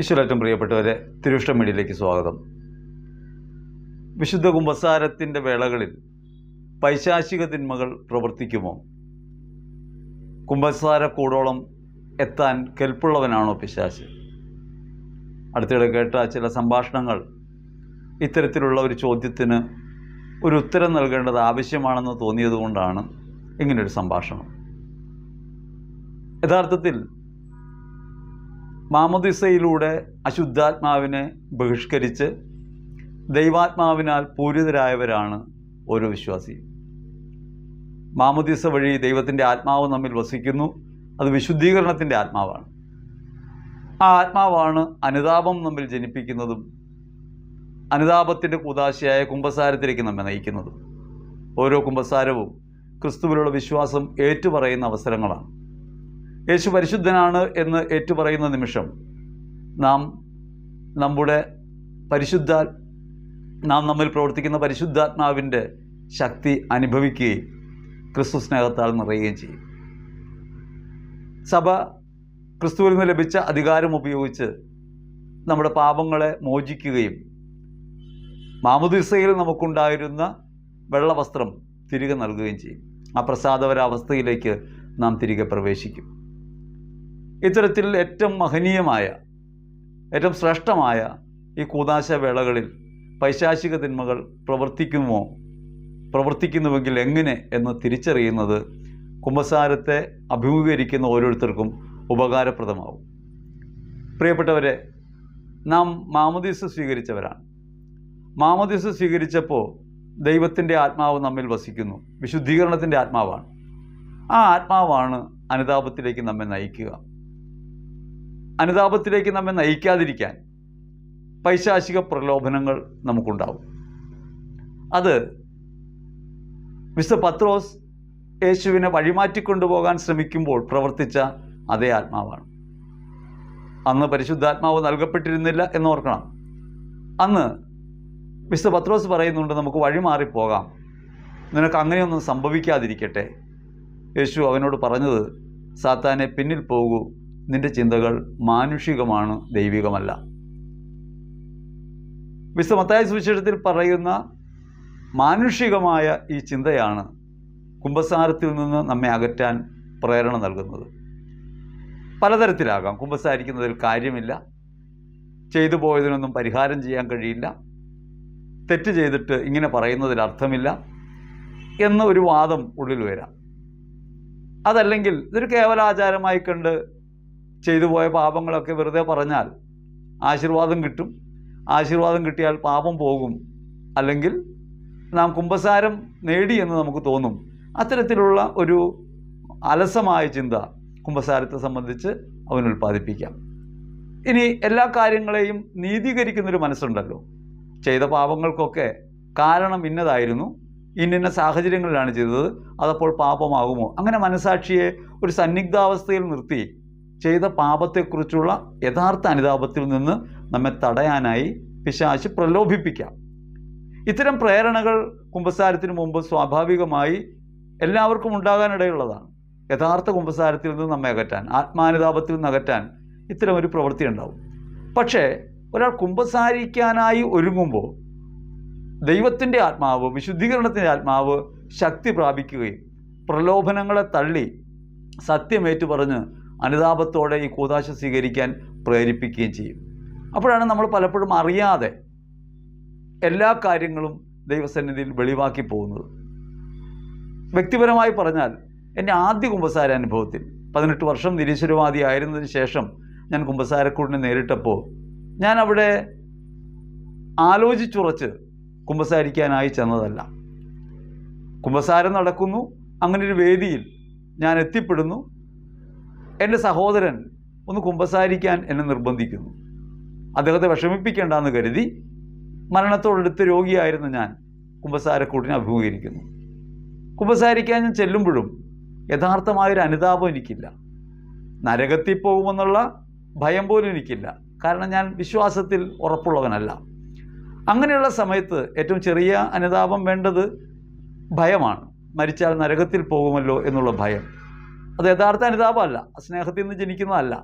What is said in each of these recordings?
ഈശ്വരറ്റം പ്രിയപ്പെട്ടവരെ തിരുവിഷ്ട മീഡിയയിലേക്ക് സ്വാഗതം. വിശുദ്ധ കുംഭസാരത്തിന്റെ വേളകളിൽ പൈശാചിക തിന്മകൾ പ്രവർത്തിക്കുമോ? കുംഭസാര കൂടോളം എത്താൻ കെൽപ്പുള്ളവനാണോ പിശാശ് അടുത്തിടെ കേട്ട ചില സംഭാഷണങ്ങൾ ഇത്തരത്തിലുള്ള ഒരു ചോദ്യത്തിന് ഒരു ഉത്തരം നൽകേണ്ടത് ആവശ്യമാണെന്ന് തോന്നിയതുകൊണ്ടാണ് ഇങ്ങനൊരു സംഭാഷണം. യഥാർത്ഥത്തിൽ മാമോദിസയിലൂടെ അശുദ്ധാത്മാവിനെ ബഹിഷ്കരിച്ച് ദൈവാത്മാവിനാൽ പൂരിതരായവരാണ് ഓരോ വിശ്വാസി മാമദിസ വഴി ദൈവത്തിന്റെ ആത്മാവ് നമ്മിൽ വസിക്കുന്നു. അത് വിശുദ്ധീകരണത്തിന്റെ ആത്മാവാണ്. ആ ആത്മാവാണ് അനുതാപം നമ്മിൽ ജനിപ്പിക്കുന്നതും അനുതാപത്തിന്റെ കൂതാശയായ കുംഭസാരത്തിലേക്ക് നമ്മെ നയിക്കുന്നതും. ഓരോ കുംഭസാരവും ക്രിസ്തുവിലുള്ള വിശ്വാസം ഏറ്റുപറയുന്ന അവസരങ്ങളാണ്. യേശു പരിശുദ്ധനാണ് എന്ന് ഏറ്റുപറയുന്ന നിമിഷം നാം നമ്മുടെ പരിശുദ്ധ നാം നമ്മിൽ പ്രവർത്തിക്കുന്ന പരിശുദ്ധാത്മാവിന്റെ ശക്തി അനുഭവിക്കുകയും ക്രിസ്തു സ്നേഹത്താൽ നിറയുകയും ചെയ്യും. സഭ ക്രിസ്തുവിൽ നിന്ന് ലഭിച്ച അധികാരം ഉപയോഗിച്ച് നമ്മുടെ പാപങ്ങളെ മോചിക്കുകയും മാമുദിസയിൽ നമുക്കുണ്ടായിരുന്ന വെള്ളവസ്ത്രം തിരികെ നൽകുകയും ചെയ്യും. ആ പ്രസാദപരാവസ്ഥയിലേക്ക് നാം തിരികെ പ്രവേശിക്കും. ഇത്തരത്തിൽ ഏറ്റവും മഹനീയമായ ഏറ്റവും ശ്രേഷ്ഠമായ ഈ കൂതാശ വേളകളിൽ പൈശാചിക തിന്മകൾ പ്രവർത്തിക്കുമോ പ്രവർത്തിക്കുന്നുവെങ്കിൽ എങ്ങനെ എന്ന് തിരിച്ചറിയുന്നത് കുംഭസാരത്തെ അഭിമുഖീകരിക്കുന്ന ഓരോരുത്തർക്കും ഉപകാരപ്രദമാവും. പ്രിയപ്പെട്ടവരെ നാം മാമദീസ് സ്വീകരിച്ചവരാണ്. മാമദീസ് സ്വീകരിച്ചപ്പോൾ ദൈവത്തിന്റെ ആത്മാവ് നമ്മിൽ വസിക്കുന്നു വിശുദ്ധീകരണത്തിന്റെ ആത്മാവാണ്. ആ ആത്മാവാണ് അനുതാപത്തിലേക്ക് നമ്മെ നയിക്കുക. അനുതാപത്തിലേക്ക് നമ്മെ നയിക്കാതിരിക്കാൻ പൈശാചിക പ്രലോഭനങ്ങൾ നമുക്കുണ്ടാവും. അത് മിസ്റ്റർ പത്രോസ് യേശുവിനെ വഴിമാറ്റിക്കൊണ്ടുപോകാൻ ശ്രമിക്കുമ്പോൾ പ്രവർത്തിച്ച അതേ ആത്മാവാണ്. അന്ന് പരിശുദ്ധാത്മാവ് നൽകപ്പെട്ടിരുന്നില്ല എന്നോർക്കണം. അന്ന് മിസ്റ്റർ പത്രോസ് പറയുന്നുണ്ട് നമുക്ക് വഴിമാറിപ്പോകാം നിനക്ക് അങ്ങനെയൊന്നും സംഭവിക്കാതിരിക്കട്ടെ. യേശു അവനോട് പറഞ്ഞത് സാത്താനെ പിന്നിൽ പോകൂ. നിന്റെ ചിന്തകൾ മാനുഷികമാണ് ദൈവികമല്ല. വിശുദ്ധ മത്തായ സുവിശേഷത്തിൽ പറയുന്ന മാനുഷികമായ ഈ ചിന്തയാണ് കുംഭസാരത്തിൽ നിന്ന് നമ്മെ അകറ്റാൻ പ്രേരണ നൽകുന്നത്. പലതരത്തിലാകാം. കുംഭസാരിക്കുന്നതിൽ കാര്യമില്ല. ചെയ്തു പോയതിനൊന്നും പരിഹാരം ചെയ്യാൻ കഴിയില്ല. തെറ്റ് ചെയ്തിട്ട് ഇങ്ങനെ പറയുന്നതിൽ അർത്ഥമില്ല എന്ന ഒരു വാദം ഉള്ളിൽ വരാം. അതല്ലെങ്കിൽ ഇതൊരു കേവലാചാരമായി കണ്ട് ചെയ്തു പോയ പാപങ്ങളൊക്കെ വെറുതെ പറഞ്ഞാൽ ആശീർവാദം കിട്ടും. ആശീർവാദം കിട്ടിയാൽ പാപം പോകും. അല്ലെങ്കിൽ നാം കുംഭസാരം നേടി എന്ന് നമുക്ക് തോന്നും. അത്തരത്തിലുള്ള ഒരു അലസമായ ചിന്ത കുംഭസാരത്തെ സംബന്ധിച്ച് അവൻ ഉൽപ്പാദിപ്പിക്കാം. ഇനി എല്ലാ കാര്യങ്ങളെയും നീതീകരിക്കുന്നൊരു മനസ്സുണ്ടല്ലോ. ചെയ്ത പാപങ്ങൾക്കൊക്കെ കാരണം ഇന്നതായിരുന്നു. ഇന്നിന്ന സാഹചര്യങ്ങളിലാണ് ചെയ്തത്. അതപ്പോൾ പാപമാകുമോ? അങ്ങനെ മനസാക്ഷിയെ ഒരു സന്നിഗ്ധാവസ്ഥയിൽ നിർത്തി ചെയ്ത പാപത്തെക്കുറിച്ചുള്ള യഥാർത്ഥ അനുതാപത്തിൽ നിന്ന് നമ്മെ തടയാനായി പിശാശ് പ്രലോഭിപ്പിക്കാം. ഇത്തരം പ്രേരണകൾ കുംഭസാരത്തിന് മുമ്പ് സ്വാഭാവികമായി എല്ലാവർക്കും ഉണ്ടാകാനിടയുള്ളതാണ്. യഥാർത്ഥ കുംഭസാരത്തിൽ നിന്ന് നമ്മെ അകറ്റാൻ ആത്മാനുതാപത്തിൽ നിന്ന് അകറ്റാൻ ഇത്തരം ഒരു പ്രവൃത്തി ഉണ്ടാവും. പക്ഷേ ഒരാൾ കുംഭസാരിക്കാനായി ഒരുങ്ങുമ്പോൾ ദൈവത്തിന്റെ ആത്മാവ് വിശുദ്ധീകരണത്തിന്റെ ആത്മാവ് ശക്തി പ്രാപിക്കുകയും പ്രലോഭനങ്ങളെ തള്ളി സത്യമേറ്റു പറഞ്ഞ് അനുതാപത്തോടെ ഈ കൂതാശ സ്വീകരിക്കാൻ പ്രേരിപ്പിക്കുകയും ചെയ്യും. അപ്പോഴാണ് നമ്മൾ പലപ്പോഴും അറിയാതെ എല്ലാ കാര്യങ്ങളും ദൈവസന്നിധിയിൽ വെളിവാക്കി പോകുന്നത്. വ്യക്തിപരമായി പറഞ്ഞാൽ എന്റെ ആദ്യ കുംഭസാര അനുഭവത്തിൽ പതിനെട്ട് വർഷം നിരീശ്വരവാദി ആയിരുന്നതിന് ശേഷം ഞാൻ കുംഭസാരക്കൂടിനെ നേരിട്ടപ്പോൾ ഞാൻ അവിടെ ആലോചിച്ചുറച്ച് കുംഭസാരിക്കാനായി ചെന്നതല്ല. കുമ്പസാരം നടക്കുന്നു അങ്ങനൊരു വേദിയിൽ ഞാൻ എത്തിപ്പെടുന്നു എന്റെ സഹോദരൻ ഒന്ന് കുമ്പസാരിക്കാൻ എന്നെ നിർബന്ധിക്കുന്നു. അദ്ദേഹത്തെ വിഷമിപ്പിക്കേണ്ടെന്ന് കരുതി മരണത്തോടടുത്ത് രോഗിയായിരുന്ന ഞാൻ കുമ്പസാരക്കൂട്ടിനെ അഭിമുഖീകരിക്കുന്നു. കുമ്പസാരിക്കാൻ ഞാൻ ചെല്ലുമ്പോഴും യഥാർത്ഥമായൊരു അനുതാപം എനിക്കില്ല. നരകത്തിൽ പോകുമെന്നുള്ള ഭയം പോലും എനിക്കില്ല. കാരണം ഞാൻ വിശ്വാസത്തിൽ ഉറപ്പുള്ളവനല്ല. അങ്ങനെയുള്ള സമയത്ത് ഏറ്റവും ചെറിയ അനുതാപം വേണ്ടത് ഭയമാണ്. മരിച്ചാൽ നരകത്തിൽ പോകുമല്ലോ എന്നുള്ള ഭയം. അത് യഥാർത്ഥ അനുതാപമല്ല സ്നേഹത്തിൽ നിന്ന് ജനിക്കുന്നതല്ല.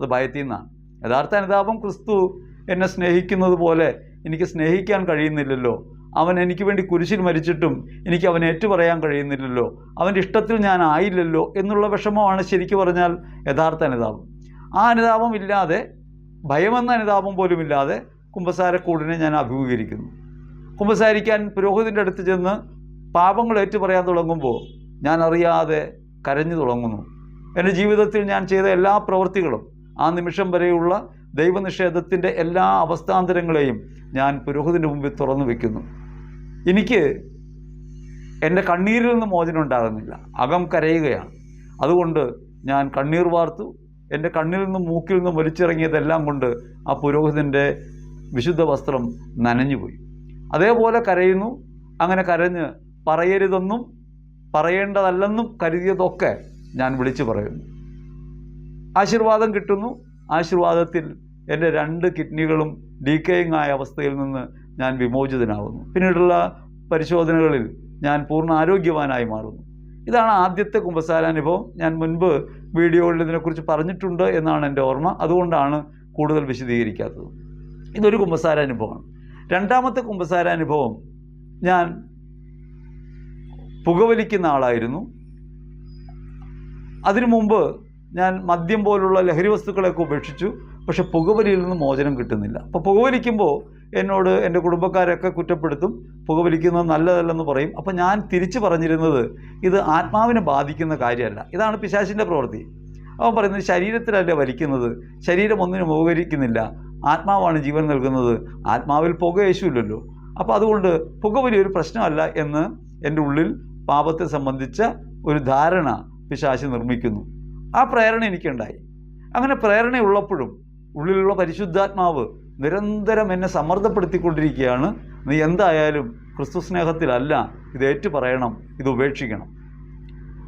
അത് ഭയത്തിൽ നിന്നാണ്. യഥാർത്ഥ അനുതാപം ക്രിസ്തു എന്നെ സ്നേഹിക്കുന്നത് പോലെ എനിക്ക് സ്നേഹിക്കാൻ കഴിയുന്നില്ലല്ലോ. അവൻ എനിക്ക് വേണ്ടി കുരിശിൽ മരിച്ചിട്ടും എനിക്ക് അവൻ ഏറ്റുപറയാൻ കഴിയുന്നില്ലല്ലോ. അവന്റെ ഇഷ്ടത്തിൽ ഞാൻ ആയില്ലല്ലോ എന്നുള്ള വിഷമമാണ് ശരിക്കു പറഞ്ഞാൽ യഥാർത്ഥ അനുതാപം. ആ അനുതാപം ഇല്ലാതെ ഭയമെന്ന അനുതാപം പോലും ഇല്ലാതെ കുമ്പസാരക്കൂടിനെ ഞാൻ അഭിമുഖീകരിക്കുന്നു. കുമ്പസാരിക്കാൻ പുരോഹിതന്റെ അടുത്ത് ചെന്ന് പാപങ്ങൾ ഏറ്റുപറയാൻ തുടങ്ങുമ്പോൾ ഞാൻ അറിയാതെ കരഞ്ഞു തുടങ്ങുന്നു. എന്റെ ജീവിതത്തിൽ ഞാൻ ചെയ്ത എല്ലാ പ്രവൃത്തികളും ആ നിമിഷം വരെയുള്ള ദൈവനിഷേധത്തിന്റെ എല്ലാ അവസ്ഥാന്തരങ്ങളെയും ഞാൻ പുരോഹിതന്റെ മുമ്പിൽ തുറന്നു വയ്ക്കുന്നു എനിക്ക് എന്റെ കണ്ണീരിൽ നിന്ന് മോചനം ഉണ്ടാകുന്നില്ല. അകം കരയുകയാണ്. അതുകൊണ്ട് ഞാൻ കണ്ണീർ വാർത്തു എന്റെ കണ്ണിൽ നിന്നും മൂക്കിൽ നിന്നും വലിച്ചിറങ്ങിയതെല്ലാം കൊണ്ട് ആ പുരോഹിതന്റെ വിശുദ്ധ വസ്ത്രം നനഞ്ഞുപോയി. അതേപോലെ കരയുന്നു. അങ്ങനെ കരഞ്ഞ് പറയരുതെന്നും പറയേണ്ടതല്ലെന്നും കരുതിയതൊക്കെ ഞാൻ വിളിച്ചു പറയുന്നു. ആശീർവാദം കിട്ടുന്നു. ആശീർവാദത്തിൽ എന്റെ രണ്ട് കിഡ്നികളും ഡീക്കേയിങ് ആയ അവസ്ഥയിൽ നിന്ന് ഞാൻ വിമോചിതനാകുന്നു പിന്നീടുള്ള പരിശോധനകളിൽ ഞാൻ പൂർണ ആരോഗ്യവാനായി മാറുന്നു. ഇതാണ് ആദ്യത്തെ കുമ്പസാരാനുഭവം ഞാൻ മുൻപ് വീഡിയോകളിൽ ഇതിനെക്കുറിച്ച് പറഞ്ഞിട്ടുണ്ട് എന്നാണ് എന്റെ ഓർമ്മ. അതുകൊണ്ടാണ് കൂടുതൽ വിശദീകരിക്കാത്തത്. ഇതൊരു കുമ്പസാരാനുഭവമാണ് രണ്ടാമത്തെ കുമ്പസാരാനുഭവം ഞാൻ പുകവലിക്കുന്ന ആളായിരുന്നു. അതിനു മുമ്പ് ഞാൻ മദ്യം പോലുള്ള ലഹരി വസ്തുക്കളെയൊക്കെ ഉപേക്ഷിച്ചു. പക്ഷെ പുകവലിയിൽ നിന്ന് മോചനം കിട്ടുന്നില്ല. അപ്പോൾ പുകവലിക്കുമ്പോൾ എന്നോട് എന്റെ കുടുംബക്കാരൊക്കെ കുറ്റപ്പെടുത്തും. പുകവലിക്കുന്നത് നല്ലതല്ലെന്ന് പറയും. അപ്പോൾ ഞാൻ തിരിച്ചു പറഞ്ഞിരുന്നത് ഇത് ആത്മാവിനെ ബാധിക്കുന്ന കാര്യമല്ല. ഇതാണ് പിശാചിന്റെ പ്രവൃത്തി. അവൻ പറയുന്നത് ശരീരത്തിലല്ല വലിക്കുന്നത്? ശരീരം ഒന്നിനും ഉപകരിക്കുന്നില്ല. ആത്മാവാണ് ജീവൻ നൽകുന്നത്. ആത്മാവിൽ പുക യേശുവില്ലല്ലോ അപ്പോൾ അതുകൊണ്ട് പുകവലി ഒരു പ്രശ്നമല്ല എന്ന് എന്റെ ഉള്ളിൽ പാപത്തെ സംബന്ധിച്ച ഒരു ധാരണ പിശാശി നിർമ്മിക്കുന്നു. ആ പ്രേരണ എനിക്കുണ്ടായി. അങ്ങനെ പ്രേരണയുള്ളപ്പോഴും ഉള്ളിലുള്ള പരിശുദ്ധാത്മാവ് നിരന്തരം എന്നെ സമ്മർദ്ദപ്പെടുത്തിക്കൊണ്ടിരിക്കുകയാണ്. നീ എന്തായാലും ക്രിസ്തു സ്നേഹത്തിലല്ല ഇത് ഏറ്റു പറയണം ഇത് ഉപേക്ഷിക്കണം.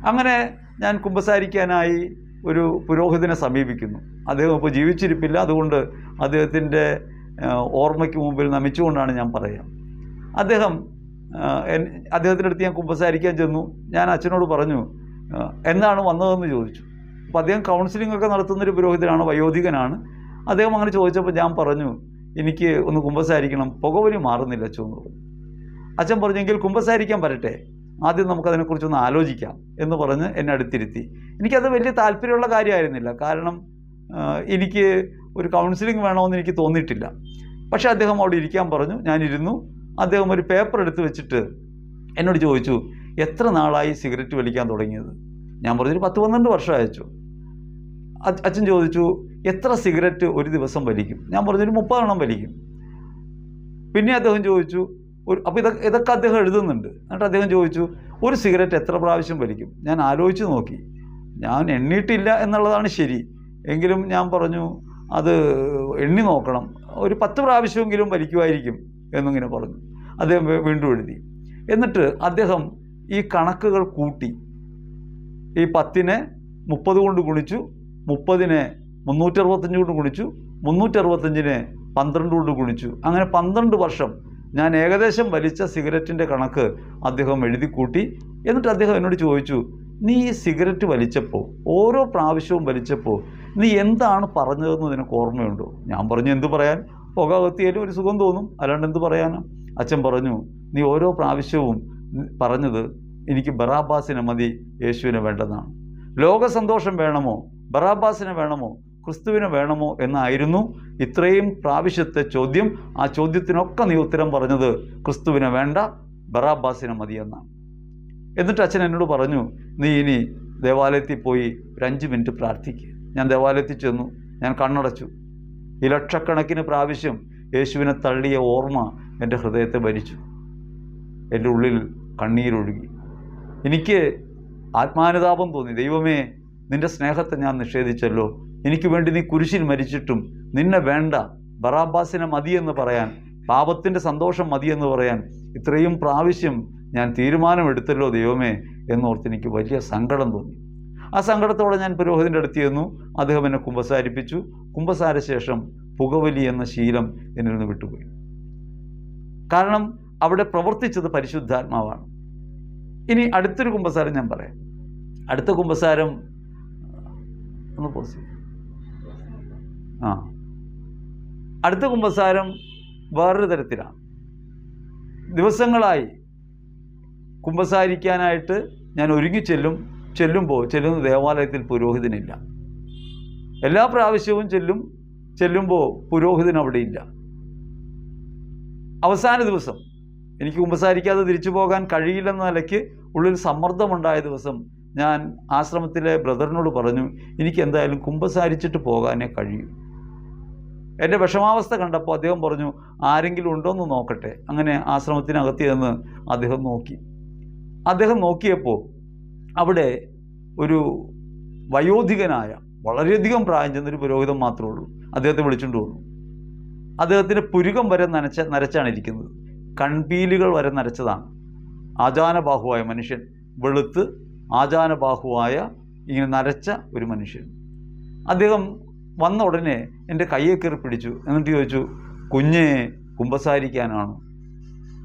അങ്ങനെ ഞാൻ കുമ്പസാരിക്കാനായി ഒരു പുരോഹിതനെ സമീപിക്കുന്നു. അദ്ദേഹം ഇപ്പോൾ ജീവിച്ചിരിപ്പില്ല. അതുകൊണ്ട് അദ്ദേഹത്തിന്റെ ഓർമ്മയ്ക്ക് മുമ്പിൽ നമിച്ചുകൊണ്ടാണ് ഞാൻ പറയുക. അദ്ദേഹം അദ്ദേഹത്തിന്റെ അടുത്ത് ഞാൻ കുമ്പസാരിക്കാൻ ചെന്നു. ഞാൻ അച്ഛനോട് പറഞ്ഞു എന്നാണ് വന്നതെന്ന് ചോദിച്ചു. അപ്പോൾ അദ്ദേഹം കൗൺസിലിംഗ് ഒക്കെ നടത്തുന്നൊരു പുരോഹിതനാണ് വയോധികനാണ്. അദ്ദേഹം അങ്ങനെ ചോദിച്ചപ്പോൾ ഞാൻ പറഞ്ഞു എനിക്ക് ഒന്ന് കുമ്പസാരിക്കണം പുകവലി മാറുന്നില്ല അച്ഛൻ എന്ന് പറഞ്ഞു. അച്ഛൻ പറഞ്ഞെങ്കിൽ കുമ്പസാരിക്കാൻ വരട്ടെ ആദ്യം നമുക്കതിനെക്കുറിച്ചൊന്ന് ആലോചിക്കാം എന്ന് പറഞ്ഞ് എന്നെ അടുത്തിരുത്തി. എനിക്കത് വലിയ താല്പര്യമുള്ള കാര്യമായിരുന്നില്ല. കാരണം എനിക്ക് ഒരു കൗൺസിലിംഗ് വേണമെന്ന് എനിക്ക് തോന്നിയിട്ടില്ല. പക്ഷേ അദ്ദേഹം അവിടെ ഇരിക്കാൻ പറഞ്ഞു ഞാനിരുന്നു അദ്ദേഹം ഒരു പേപ്പർ എടുത്ത് വെച്ചിട്ട് എന്നോട് ചോദിച്ചു എത്ര നാളായി സിഗരറ്റ് വലിക്കാൻ തുടങ്ങിയത്? ഞാൻ പറഞ്ഞു ഒരു പത്ത് പന്ത്രണ്ട് വർഷം അയച്ചു. അച്ഛൻ ചോദിച്ചു എത്ര സിഗരറ്റ് ഒരു ദിവസം വലിക്കും? ഞാൻ പറഞ്ഞു ഒരു മുപ്പതെണ്ണം വലിക്കും. പിന്നെ അദ്ദേഹം ചോദിച്ചു ഒരു അപ്പോൾ ഇതൊക്കെ ഇതൊക്കെ അദ്ദേഹം എഴുതുന്നുണ്ട്. എന്നിട്ട് അദ്ദേഹം ചോദിച്ചു ഒരു സിഗരറ്റ് എത്ര പ്രാവശ്യം വലിക്കും? ഞാൻ ആലോചിച്ച് നോക്കി. ഞാൻ എണ്ണിയിട്ടില്ല എന്നുള്ളതാണ് ശരി. എങ്കിലും ഞാൻ പറഞ്ഞു അത് എണ്ണി നോക്കണം. ഒരു പത്ത് പ്രാവശ്യമെങ്കിലും വലിക്കുമായിരിക്കും എന്നിങ്ങനെ പറഞ്ഞു. അദ്ദേഹം വീണ്ടും എഴുതി. എന്നിട്ട് അദ്ദേഹം ഈ കണക്കുകൾ കൂട്ടി. ഈ പത്തിനെ മുപ്പത് കൊണ്ട് ഗുണിച്ചു മുപ്പതിനെ മുന്നൂറ്ററുപത്തഞ്ച് കൊണ്ട് ഗുണിച്ചു മുന്നൂറ്ററുപത്തഞ്ചിനെ പന്ത്രണ്ട് കൊണ്ട് ഗുണിച്ചു. അങ്ങനെ പന്ത്രണ്ട് വർഷം ഞാൻ ഏകദേശം വലിച്ച സിഗരറ്റിന്റെ കണക്ക് അദ്ദേഹം എഴുതി കൂട്ടി. എന്നിട്ട് അദ്ദേഹം എന്നോട് ചോദിച്ചു നീ ഈ സിഗരറ്റ് വലിച്ചപ്പോൾ ഓരോ പ്രാവശ്യവും വലിച്ചപ്പോൾ നീ എന്താണ് പറഞ്ഞതെന്ന് നിനക്ക് ഓർമ്മയുണ്ടോ? ഞാൻ പറഞ്ഞു എന്ത് പറയാൻ? പുക കത്തിയാലും ഒരു സുഖം തോന്നും. അല്ലാണ്ട് എന്ത് പറയാനാ? അച്ഛൻ പറഞ്ഞു നീ ഓരോ പ്രാവശ്യവും പറഞ്ഞത് എനിക്ക് ബറാബാസിനെ മതി യേശുവിനെ വേണ്ടെന്നാണ്. ലോക സന്തോഷം വേണമോ? ബറാബാസിനെ വേണമോ? ക്രിസ്തുവിനെ വേണമോ? എന്നായിരുന്നു ഇത്രയും പ്രാവശ്യത്തെ ചോദ്യം. ആ ചോദ്യത്തിനൊക്കെ നീ ഉത്തരം പറഞ്ഞത് ക്രിസ്തുവിനെ വേണ്ട ബറാബാസിനെ മതി എന്നാണ്. എന്നിട്ട് അച്ഛൻ എന്നോട് പറഞ്ഞു നീ ഇനി ദേവാലയത്തിൽ പോയി ഒരു അഞ്ച് മിനിറ്റ് പ്രാർത്ഥിക്കുക ഞാൻ ദേവാലയത്തിൽ ചെന്നു ഞാൻ കണ്ണടച്ചു. ഈ ലക്ഷക്കണക്കിന് പ്രാവശ്യം യേശുവിനെ തള്ളിയ ഓർമ്മ എന്റെ ഹൃദയത്തെ ഭരിച്ചു. എന്റെ ഉള്ളിൽ കണ്ണീരൊഴുകി. എനിക്ക് ആത്മാനുതാപം തോന്നി. ദൈവമേ നിന്റെ സ്നേഹത്തെ ഞാൻ നിഷേധിച്ചല്ലോ. എനിക്ക് വേണ്ടി നീ കുരിശിൽ മരിച്ചിട്ടും നിന്നെ വേണ്ട ബറാബാസിനെ മതിയെന്ന് പറയാൻ പാപത്തിന്റെ സന്തോഷം മതിയെന്ന് പറയാൻ ഇത്രയും പ്രാവശ്യം ഞാൻ തീരുമാനമെടുത്തല്ലോ ദൈവമേ എന്നോർത്ത് എനിക്ക് വലിയ സങ്കടം തോന്നി. ആ സങ്കടത്തോടെ ഞാൻ പുരോഹിതന്റെ അടുത്ത് ചെന്നു. അദ്ദേഹം എന്നെ കുമ്പസാരിപ്പിച്ചു. കുമ്പസാര ശേഷം പുകവലി എന്ന ശീലം എന്നിൽ നിന്ന് വിട്ടുപോയി. കാരണം അവിടെ പ്രവർത്തിച്ചത് പരിശുദ്ധാത്മാവാണ്. ഇനി അടുത്തൊരു കുമ്പസാരം ഞാൻ പറയാം. അടുത്ത കുമ്പസാരം ഒന്ന് പോസ്. ആ. അടുത്ത കുമ്പസാരം വേറൊരു തരത്തിലാണ്. ദിവസങ്ങളായി കുമ്പസാരിക്കാനായിട്ട് ഞാൻ ഒരുങ്ങി ചെല്ലും ചെല്ലുമ്പോൾ ചെല്ലുന്ന ദേവാലയത്തിൽ പുരോഹിതനില്ല. എല്ലാ പ്രാവശ്യവും ചെല്ലും ചെല്ലുമ്പോൾ പുരോഹിതൻ അവിടെ ഇല്ല. അവസാന ദിവസം. എനിക്ക് കുമ്പസാരിക്കാതെ തിരിച്ചു പോകാൻ കഴിയില്ലെന്ന നിലയ്ക്ക് ഉള്ളിൽ സമ്മർദ്ദമുണ്ടായ ദിവസം ഞാൻ ആശ്രമത്തിലെ ബ്രദറിനോട് പറഞ്ഞു എനിക്ക് എന്തായാലും കുമ്പസാരിച്ചിട്ട് പോകാനേ കഴിയൂ. എന്റെ വിഷമാവസ്ഥ കണ്ടപ്പോൾ അദ്ദേഹം പറഞ്ഞു ആരെങ്കിലും ഉണ്ടോ എന്ന് നോക്കട്ടെ. അങ്ങനെ ആശ്രമത്തിനകത്ത് ചെന്ന് അദ്ദേഹം നോക്കി. അദ്ദേഹം നോക്കിയപ്പോൾ അവിടെ ഒരു വയോധികനായ വളരെയധികം പ്രായം ചെന്നൊരു പുരോഹിതം മാത്രമേ ഉള്ളൂ. അദ്ദേഹത്തെ വിളിച്ചുകൊണ്ട് വന്നു. അദ്ദേഹത്തിന്റെ പുരുകം വരെ നനച്ച നരച്ചാണ് ഇരിക്കുന്നത്. കൺപീലുകൾ വരെ നരച്ചതാണ്. ആചാനബാഹുവായ മനുഷ്യൻ വെളുത്ത് ആചാനബാഹുവായ ഇങ്ങനെ നരച്ച ഒരു മനുഷ്യൻ. അദ്ദേഹം വന്ന ഉടനെ എന്റെ കയ്യെ കയറി പിടിച്ചു. എന്നിട്ട് ചോദിച്ചു കുഞ്ഞെ കുമ്പസാരിക്കാനാണ്?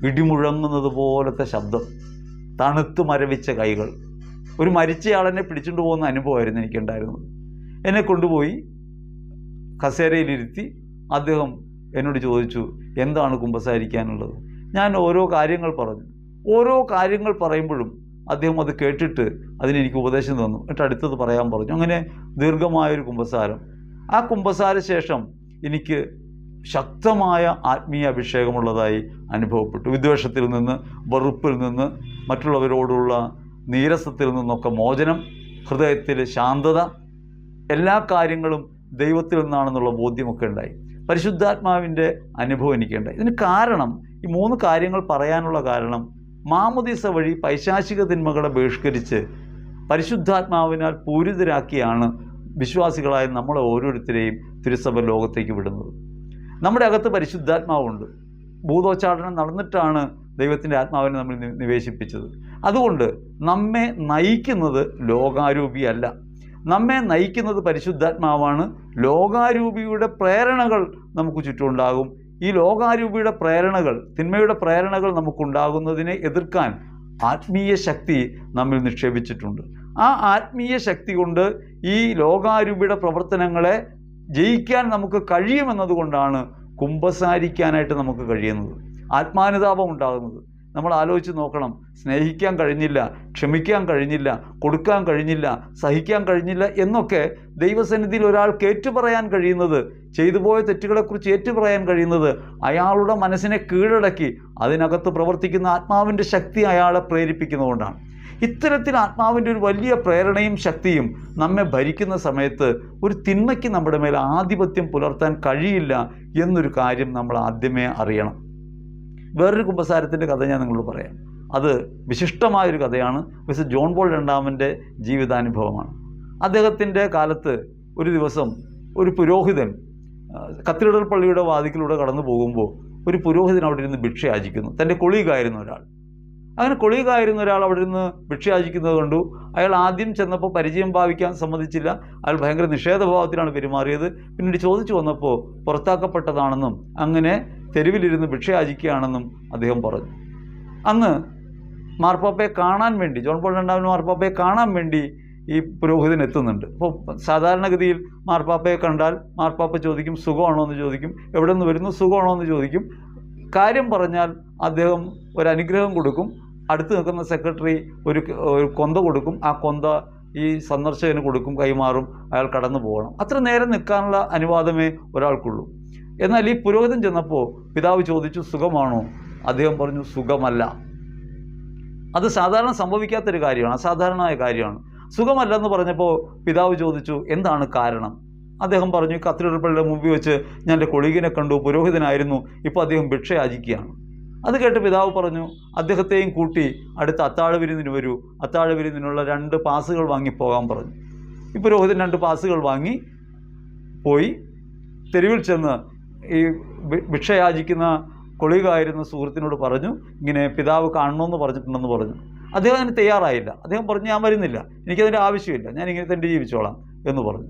ഇടിമുഴങ്ങുന്നത് പോലത്തെ ശബ്ദം തണുത്ത് മരവിച്ച കൈകൾ. ഒരു മരിച്ചയാളെന്നെ പിടിച്ചുകൊണ്ട് പോകുന്ന അനുഭവമായിരുന്നു എനിക്കുണ്ടായിരുന്നത്. എന്നെ കൊണ്ടുപോയി കസേരയിലിരുത്തി അദ്ദേഹം എന്നോട് ചോദിച്ചു എന്താണ് കുമ്പസാരിക്കാനുള്ളത്? ഞാൻ ഓരോ കാര്യങ്ങൾ പറഞ്ഞു. ഓരോ കാര്യങ്ങൾ പറയുമ്പോഴും അദ്ദേഹം അത് കേട്ടിട്ട് അതിനെനിക്ക് ഉപദേശം തന്നു. എന്നിട്ട് അടുത്തത് പറയാൻ പറഞ്ഞു. അങ്ങനെ ദീർഘമായൊരു കുമ്പസാരം. ആ കുമ്പസാര ശേഷം എനിക്ക് ശക്തമായ ആത്മീയ അഭിഷേകമുള്ളതായി അനുഭവപ്പെട്ടു. വിദ്വേഷത്തിൽ നിന്ന് വെറുപ്പിൽ നിന്ന് മറ്റുള്ളവരോടുള്ള നീരസത്തിൽ നിന്നൊക്കെ മോചനം ഹൃദയത്തിൽ ശാന്തത എല്ലാ കാര്യങ്ങളും ദൈവത്തിൽ നിന്നാണെന്നുള്ള ബോധ്യമൊക്കെ ഉണ്ടായി. പരിശുദ്ധാത്മാവിന്റെ അനുഭവം എനിക്കുണ്ട്. ഇതിന് കാരണം ഈ മൂന്ന് കാര്യങ്ങൾ പറയാനുള്ള കാരണം മാമുദീസ വഴി പൈശാചിക തിന്മകളെ ബഹിഷ്കരിച്ച് പരിശുദ്ധാത്മാവിനാൽ പൂരിതരാക്കിയാണ് വിശ്വാസികളായ നമ്മളെ ഓരോരുത്തരെയും തിരുസഭ ലോകത്തേക്ക് വിടുന്നത്. നമ്മുടെ അകത്ത് പരിശുദ്ധാത്മാവുണ്ട്. ഭൂതോച്ചാടനം നടന്നിട്ടാണ് ദൈവത്തിന്റെ ആത്മാവിനെ നമ്മൾ നിവേശിപ്പിച്ചത്. അതുകൊണ്ട് നമ്മെ നയിക്കുന്നത് ലോകാരൂപിയല്ല. നമ്മെ നയിക്കുന്നത് പരിശുദ്ധാത്മാവാണ്. ലോകാരൂപിയുടെ പ്രേരണകൾ നമുക്ക് ചുറ്റുമുണ്ടാകും. ഈ ലോകാരൂപിയുടെ പ്രേരണകൾ തിന്മയുടെ പ്രേരണകൾ നമുക്കുണ്ടാകുന്നതിനെ എതിർക്കാൻ ആത്മീയ ശക്തി നമ്മിൽ നിക്ഷേപിച്ചിട്ടുണ്ട്. ആ ആത്മീയ ശക്തി കൊണ്ട് ഈ ലോകാരൂപിയുടെ പ്രവർത്തനങ്ങളെ ജയിക്കാൻ നമുക്ക് കഴിയുമെന്നതുകൊണ്ടാണ് കുമ്പസാരിക്കാനായിട്ട് നമുക്ക് കഴിയുന്നത്. ആത്മാനുതാപം ഉണ്ടാകുന്നത്. നമ്മൾ ആലോചിച്ച് നോക്കണം. സ്നേഹിക്കാൻ കഴിഞ്ഞില്ല ക്ഷമിക്കാൻ കഴിഞ്ഞില്ല കൊടുക്കാൻ കഴിഞ്ഞില്ല സഹിക്കാൻ കഴിഞ്ഞില്ല എന്നൊക്കെ ദൈവസന്നിധിയിൽ ഒരാൾക്ക് ഏറ്റുപറയാൻ കഴിയുന്നത് ചെയ്തു പോയ തെറ്റുകളെക്കുറിച്ച് ഏറ്റുപറയാൻ കഴിയുന്നത് അയാളുടെ മനസ്സിനെ കീഴടക്കി അതിനകത്ത് പ്രവർത്തിക്കുന്ന ആത്മാവിന്റെ ശക്തി അയാളെ പ്രേരിപ്പിക്കുന്നതുകൊണ്ടാണ്. ഇത്തരത്തിൽ ആത്മാവിന്റെ ഒരു വലിയ പ്രേരണയും ശക്തിയും നമ്മെ ഭരിക്കുന്ന സമയത്ത് ഒരു തിന്മയ്ക്ക് നമ്മുടെ മേൽ ആധിപത്യം പുലർത്താൻ കഴിയില്ല എന്നൊരു കാര്യം നമ്മൾ ആദ്യമേ അറിയണം. വേറൊരു കുമ്പസാരത്തിന്റെ കഥ ഞാൻ നിങ്ങളോട് പറയാം. അത് വിശിഷ്ടമായൊരു കഥയാണ്. മിസ്റ്റർ ജോൺ പോൾ രണ്ടാമന്റെ ജീവിതാനുഭവമാണ്. അദ്ദേഹത്തിന്റെ കാലത്ത് ഒരു ദിവസം ഒരു പുരോഹിതൻ കത്തീഡ്രൽ പള്ളിയുടെ വാതിക്കിലൂടെ കടന്നു പോകുമ്പോൾ ഒരു പുരോഹിതൻ അവിടെ ഇരുന്ന് ഭിക്ഷ യാചിക്കുന്നു. തന്റെ കൊളീഗായിരുന്ന ഒരാൾ. അങ്ങനെ കൊളീഗായിരുന്ന ഒരാൾ അവിടെ ഇരുന്ന് ഭിക്ഷ യാചിക്കുന്നത് കണ്ടു. അയാൾ ആദ്യം ചെന്നപ്പോൾ പരിചയം ഭാവിക്കാൻ സമ്മതിച്ചില്ല. അയാൾ ഭയങ്കര നിഷേധഭാവത്തിലാണ് പെരുമാറിയത്. പിന്നീട് ചോദിച്ചു വന്നപ്പോൾ പുറത്താക്കപ്പെട്ടതാണെന്നും അങ്ങനെ തെരുവിലിരുന്ന് ഭിക്ഷ യാചിക്കുകയാണെന്നും അദ്ദേഹം പറഞ്ഞു. അന്ന് മാർപ്പാപ്പയെ കാണാൻ വേണ്ടി ജോൺ പോൾ രണ്ടാമൻ മാർപ്പാപ്പയെ കാണാൻ വേണ്ടി ഈ പുരോഹിതൻ എത്തുന്നുണ്ട്. അപ്പോൾ സാധാരണഗതിയിൽ മാർപ്പാപ്പയെ കണ്ടാൽ മാർപ്പാപ്പ ചോദിക്കും സുഖമാണോ? എന്ന് ചോദിക്കും. എവിടെ നിന്ന് വരുന്നു? സുഖമാണോ? എന്ന് ചോദിക്കും. കാര്യം പറഞ്ഞാൽ അദ്ദേഹം ഒരു അനുഗ്രഹം കൊടുക്കും. അടുത്ത് നിൽക്കുന്ന സെക്രട്ടറി ഒരു ഒരു കൊന്ത കൊടുക്കും. ആ കൊന്ത ഈ സന്ദർശകന് കൊടുക്കും കൈമാറും. അയാൾ കടന്നു പോകണം. അത്ര നേരം നിൽക്കാനുള്ള അനുവാദമേ ഒരാൾക്കുള്ളൂ. എന്നാൽ ഈ പുരോഹിതൻ ചെന്നപ്പോൾ പിതാവ് ചോദിച്ചു സുഖമാണോ? അദ്ദേഹം പറഞ്ഞു സുഖമല്ല. അത് സാധാരണ സംഭവിക്കാത്തൊരു കാര്യമാണ് അസാധാരണമായ കാര്യമാണ്. സുഖമല്ല എന്ന് പറഞ്ഞപ്പോൾ പിതാവ് ചോദിച്ചു എന്താണ് കാരണം? അദ്ദേഹം പറഞ്ഞു ഈ കത്തീഡ്രൽ മുമ്പിൽ വെച്ച് ഞാൻ എന്റെ കൊളീഗിനെ കണ്ടു പുരോഹിതനായിരുന്നു ഇപ്പോൾ അദ്ദേഹം ഭിക്ഷ യാചിക്കുകയാണ് അത് കേട്ട് പിതാവ് പറഞ്ഞു അദ്ദേഹത്തെയും കൂട്ടി അടുത്ത അത്താഴ വിരുന്നിന് വരൂ. അത്താഴ വിരുന്നിനുള്ള രണ്ട് പാസുകൾ വാങ്ങി പോകാൻ പറഞ്ഞു. ഈ പുരോഹിതൻ രണ്ട് പാസുകൾ വാങ്ങി പോയി തെരുവിൽ ചെന്ന് ഈ ഭിക്ഷയാചിക്കുന്ന കൊളികായിരുന്ന സുഹൃത്തിനോട് പറഞ്ഞു ഇങ്ങനെ പിതാവ് കാണണമെന്ന് പറഞ്ഞിട്ടുണ്ടെന്ന് പറഞ്ഞു. അദ്ദേഹം അതിന് തയ്യാറായില്ല. അദ്ദേഹം പറഞ്ഞു ഞാൻ വരുന്നില്ല. എനിക്കതിന്റെ ആവശ്യമില്ല. ഞാൻ ഇങ്ങനെ തന്നെ ജീവിച്ചോളാം. എന്ന് പറഞ്ഞു.